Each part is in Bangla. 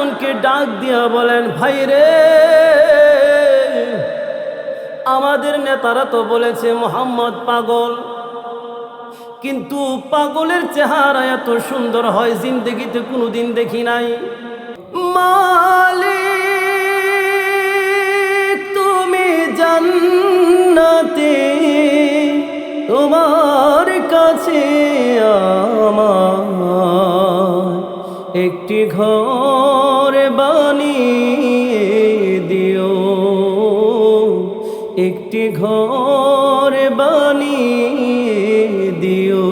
একজন আরেকজনকে ডাক দিয়া বলেন, ভাই রে, আমাদের নেতারা তো বলেছে মোহাম্মদ পাগল। কিন্তু পাগলের চেহারা এত সুন্দর হয়, জিন্দগিতে কোনোদিন দেখি নাই। মালিক, তুমি জান্নাতে, তোমার কাছে আমার একটি ঘর। একটি ঘর বানিয়ে দিও।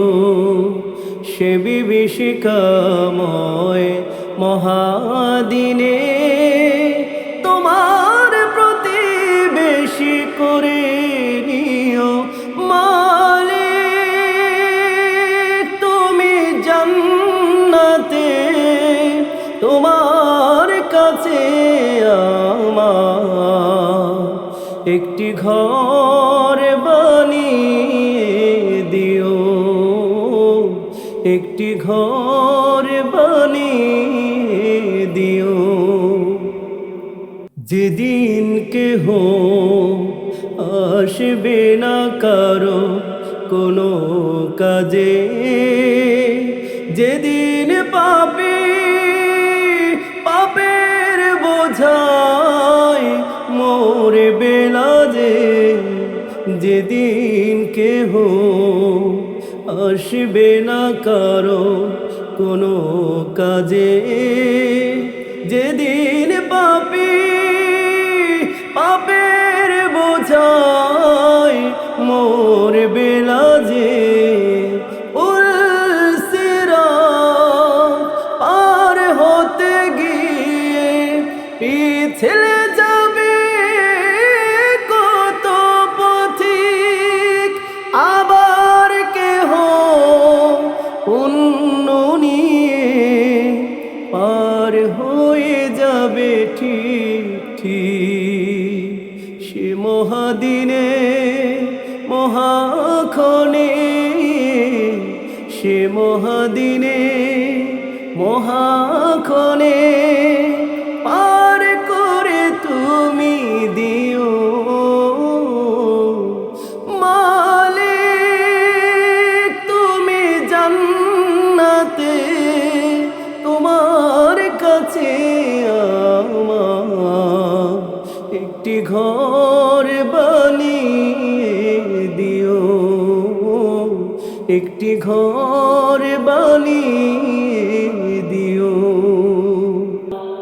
সে বিভীষিকাময় মহাদিনে তোমার প্রতিবেশী করে নিও। মালিক তুমি জান্নাতে তোমার কাছে একটি ঘর বানিয়ে দিও। একটি ঘর বানিয়ে দিও। যেদিন কেহ আসবে না কারও কোনো কাজে আসবে না কারও কোনো কাজে। যেদিন পাপি পাপের বোঝায় মোর বেলা যে পার হতে গিয়ে পিছলে মহাদিনে মহাক্ষণে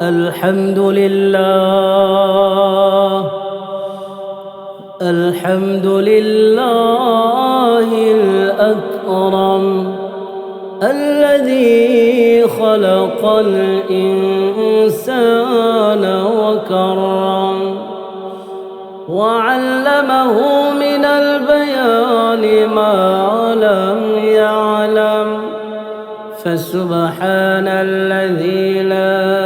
الحمد لله. الحمد لله الأكرم الذي خلق الإنسان وكرم وعلمه من البيان ما لم يعلم. فسبحان الذي لا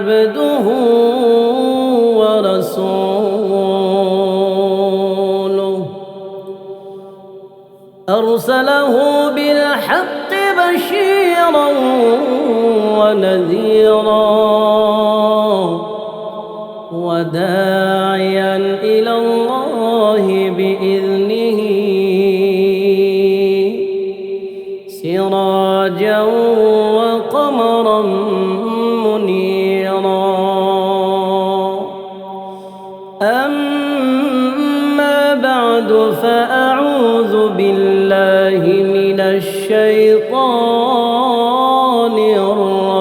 عبده ورسوله. أرسله بالحق بشيرا ونذيرا وداعيا فأعوذ بالله من الشيطان الرجيم.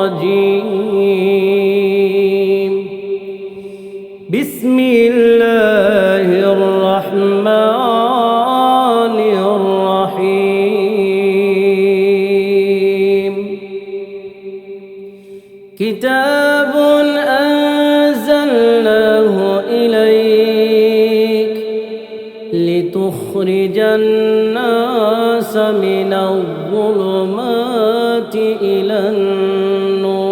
الظلمات إلى النور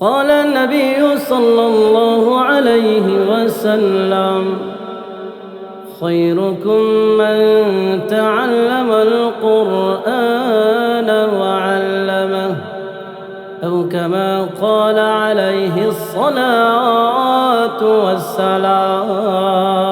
قال النبي صلى الله عليه وسلم خيركم من تعلم القرآن وعلمه أو كما قال عليه الصلاة والسلام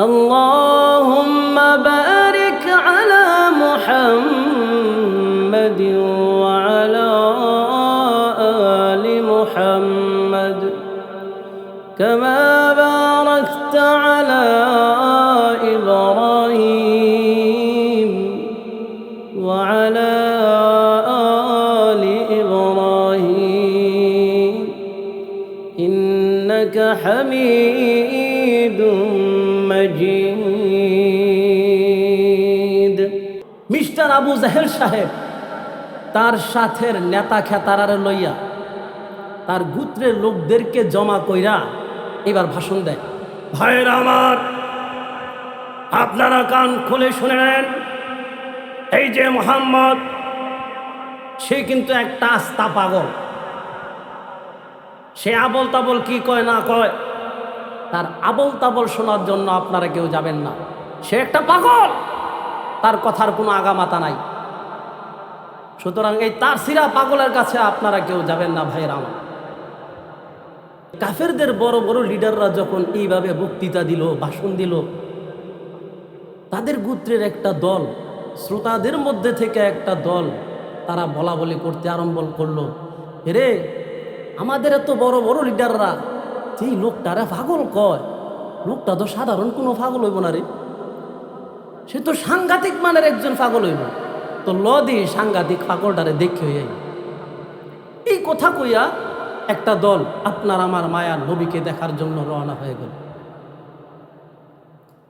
আল্লাহ إنك حميد مجيد মিস্টার আবু জাহেল সাহেব তার সাথের নেতা খেতারারে লইয়া তার গুত্রের লোকদেরকে জমা কইরা এবার ভাষণ দেয় ভাইয়েরা আমার আপনারা কান খুলে শুনে নেন এই যে মোহাম্মদ সে কিন্তু একটা আস্তা পাগল সে আবল তাবল কি কয়, না কয়, তার আবল তাবল শোনার জন্য আপনারা কেউ যাবেন না। সে একটা পাগল, তার কথার কোনো আগামাতা নাই। সুতরাং এই তার সিরা পাগলের কাছে আপনারা কেউ যাবেন না, ভাইয়ের আমার। কাফেরদের বড় বড় লিডাররা যখন এইভাবে বক্তৃতা দিল, ভাষণ দিল, তাদের গোত্রের একটা দল, শ্রোতাদের মধ্যে থেকে একটা দল, তারা বলা বলি করতে আরম্ভ করল। রে আমাদের এত বড় বড় লিডাররা যেই লোকটারা পাগল কয়? লোকটা তো সাধারণ কোনো পাগল হইব না রে। সে তো সাংঘাতিক মানের একজন পাগল হইব। তো ল দিয়ে সাংঘাতিক পাগলটারে দেখে হইয়াই এই কথা কইয়া একটা দল আপনার আমার মায়ার নবীকে দেখার জন্য রওনা হয়ে গেল।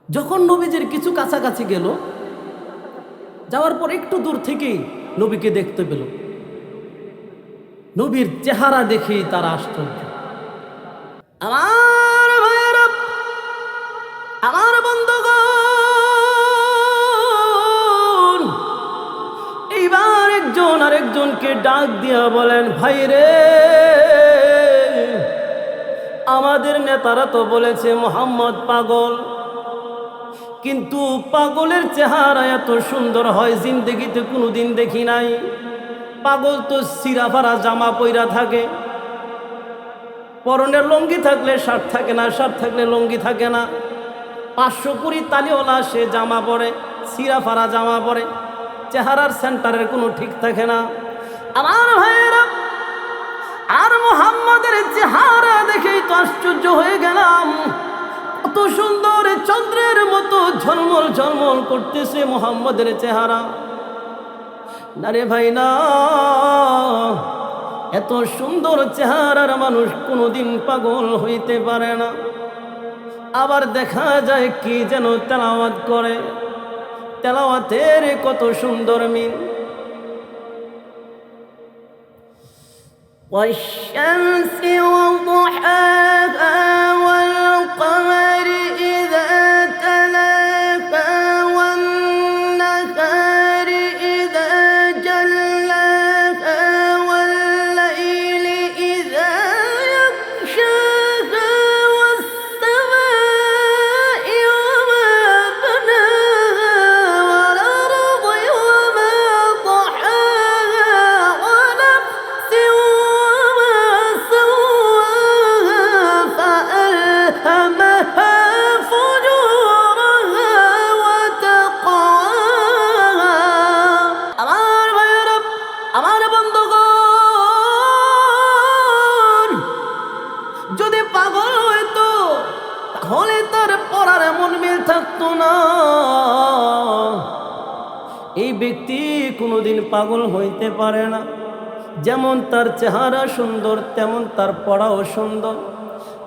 যখন নবীজির কিছু কাছাকাছি গেল, যাওয়ার পর একটু দূর থেকেই নবীকে দেখতে পেল। নবীর চেহারা দেখেই তারা আশ্চর্য। আমার ভাইয়েরা আমার বন্ধুগণ, এইবার একজন আরেকজনকে ডাক দিয়া বলেন, ভাই রে, আমাদের নেতারা তো বলেছে মোহাম্মদ পাগল। কিন্তু পাগলের চেহারা এত সুন্দর হয়, জিন্দগিতে কোনোদিন দেখি নাই। পাগল তো সিরাফারা জামা পইরা থাকে। পরনের লঙ্গি থাকলে শার্ট থাকে না, শার্ট থাকলে লঙ্গি থাকে না। পাঁচশো কুড়ি তালিওয়ালা সে জামা পরে সিরাফারা জামা পরে। চেহারার সেন্টারের কোনো ঠিক থাকে না। আমার ভাইয়েরা, আর মোহাম্মদের চেহারা দেখেই তো আশ্চর্য হয়ে গেলাম। কত সুন্দর চন্দ্রের মতো ঝলমল ঝলমল করতেছে মোহাম্মদের চেহারা। নারে ভাই না। এত সুন্দর চেহারার মানুষ কোনোদিন পাগল হইতে পারে না। আবার দেখা যায় কি যেন তেলাওয়াত করে। তেলাওয়াতের কত সুন্দর মিল। والشمس وضحاها ব্যক্তি কোনোদিন পাগল হইতে পারে না। যেমন তার চেহারা সুন্দর, তেমন তার পড়াও সুন্দর।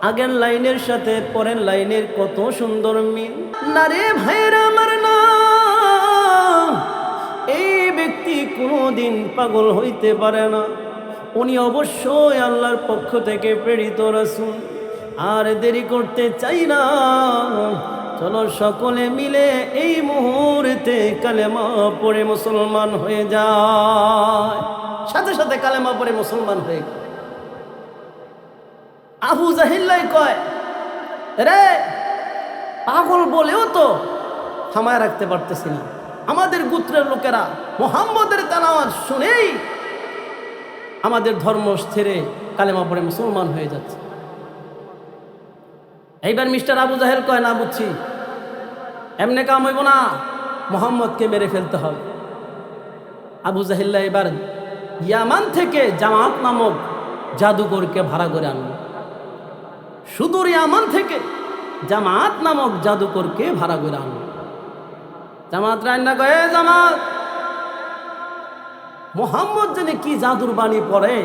আগের লাইনের সাথে পরের লাইনের কত সুন্দর মিল। না রে ভাইয়েরা, আমার না এই ব্যক্তি কোনোদিন পাগল হইতে পারে না। উনি অবশ্যই আল্লাহর পক্ষ থেকে প্রেরিত রাসুল। আর দেরি করতে চাই না। চলো সকলে মিলে এই মুহূর্তে কালেমা পড়ে মুসলমান হয়ে যায়। সাথে সাথে কালেমা পড়ে মুসলমান হয়ে। আবু জাহিল্লাই কয়, রে, পাগল বলেও তো থামায় রাখতে পারতেছি না। আমাদের গোত্রের লোকেরা মোহাম্মদের তালাওয়াত শুনেই আমাদের ধর্ম ছেড়ে কালেমা পড়ে মুসলমান হয়ে যাচ্ছে। এইবার মিস্টার আবু জাহেল কয়, না বুঝছি। এমনি কাম হইব না। মোহাম্মদকে মেরে ফেলতে হবে। আবু জাহিল্লা এবার ইয়ামান থেকে জামাত নামক জাদুকরকে ভাড়া করে আনলো। সুদূর ইয়ামান থেকে জামাত নামক জাদুকরকে ভাড়া করে আনলো। জামাত রান্না কয়ে জামাত, মোহাম্মদ জানে কি জাদুর বাণী পড়ে?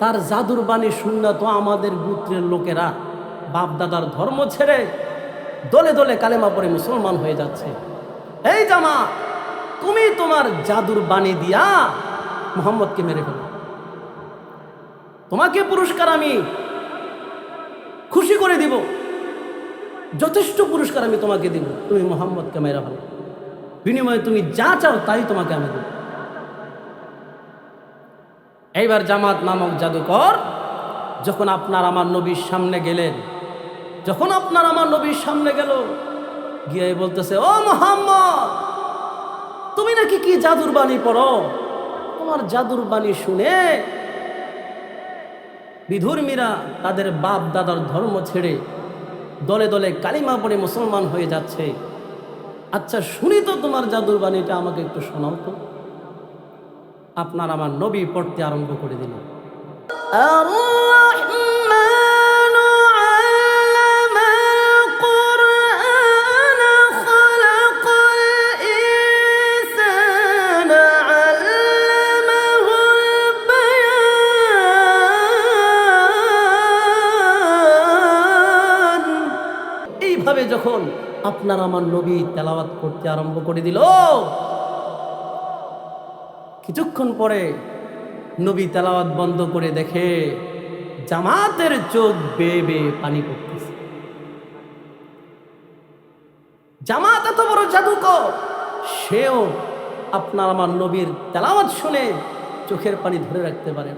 তার জাদুর বাণী শুনলে তো আমাদের গোত্রের লোকেরা বাপ দাদার ধর্ম ছেড়ে দলে দলে কালেমা পড়ে মুসলমান হয়ে যাচ্ছে। এই জামা, তুমি তোমার জাদুর বাণী দিয়া মোহাম্মদকে মেরে ফেলো। তোমাকে পুরস্কার আমি খুশি করে দিব। যথেষ্ট পুরস্কার আমি তোমাকে দিব। তুমি মোহাম্মদকে মেরা ফেলো। বিনিময়ে তুমি যা চাও তাই তোমাকে আমি দেব। এইবার জামাত নামক জাদুকর, যখন আপনার আমার নবীর সামনে গেলেন যখন আপনার আমার নবীর সামনে গেল, গিয়ে বলতেছে, ও মোহাম্মদ, তুমি নাকি কি জাদুর বাণী পড়ো? তোমার জাদুর বাণী শুনে বিধর্মীরা তাদের বাপ দাদার ধর্ম ছেড়ে দলে দলে কালিমা পড়ে মুসলমান হয়ে যাচ্ছে। আচ্ছা শুনি তো তোমার জাদুর বাণীটা আমাকে একটু শোনাও তো। আপনার আমার নবী পড়তে আরম্ভ করে দিল। যখন আপনার আমার নবী তেলাওয়াত করতে আরম্ভ করে দিল, কিছুক্ষণ পরে নবী তেলাওয়াত বন্ধ করে দেখে জামাতের চোখ বেয়ে বেয়ে পানি পড়তেছে। জামাত এত বড় জাদুকর, সেও আপনার আমার নবীর তেলাওয়াত শুনে চোখের পানি ধরে রাখতে পারে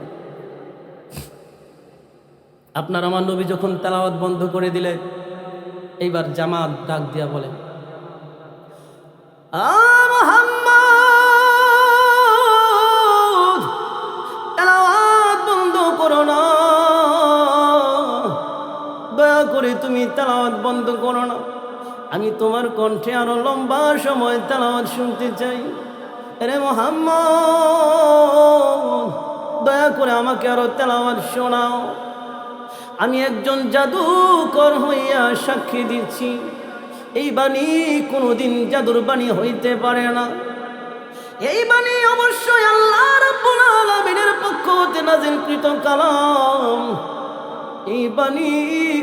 আপনার আমার নবী যখন তেলাওয়াত বন্ধ করে দিলেন এইবার জামাত ডাক দিয়া বলে "আ মুহাম্মদ, বন্ধ করো না। দয়া করে তুমি তেলাওয়াত বন্ধ করো না। আমি তোমার কণ্ঠে আরও লম্বা সময় তেলাওয়াত শুনতে চাই। আরে মোহাম্মদ দয়া করে আমাকে আরও তেলাওয়াত শোনাও। আমি একজন জাদুকর হইয়া সাক্ষী দিচ্ছি। এই বাণী কোনোদিন জাদুর বাণী হইতে পারে না। এই বাণী অবশ্যই আল্লাহ রাব্বুল পক্ষ হতে নাজিলকৃত কালাম। এই বাণী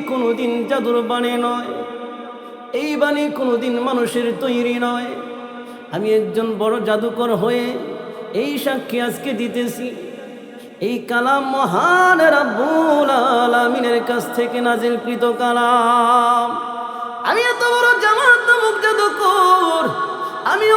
কোনোদিন জাদুর বাণী নয়। এই বাণী কোনোদিন মানুষের তৈরি নয়। আমি একজন বড় জাদুকর হয়ে এই সাক্ষী আজকে দিতেছি। এই কালাম মহান রাব্বুল আলামিনের কাছ থেকে নাজিলকৃত কালাম। আমি এত বড় জামাত মুখ জাদুকর আমি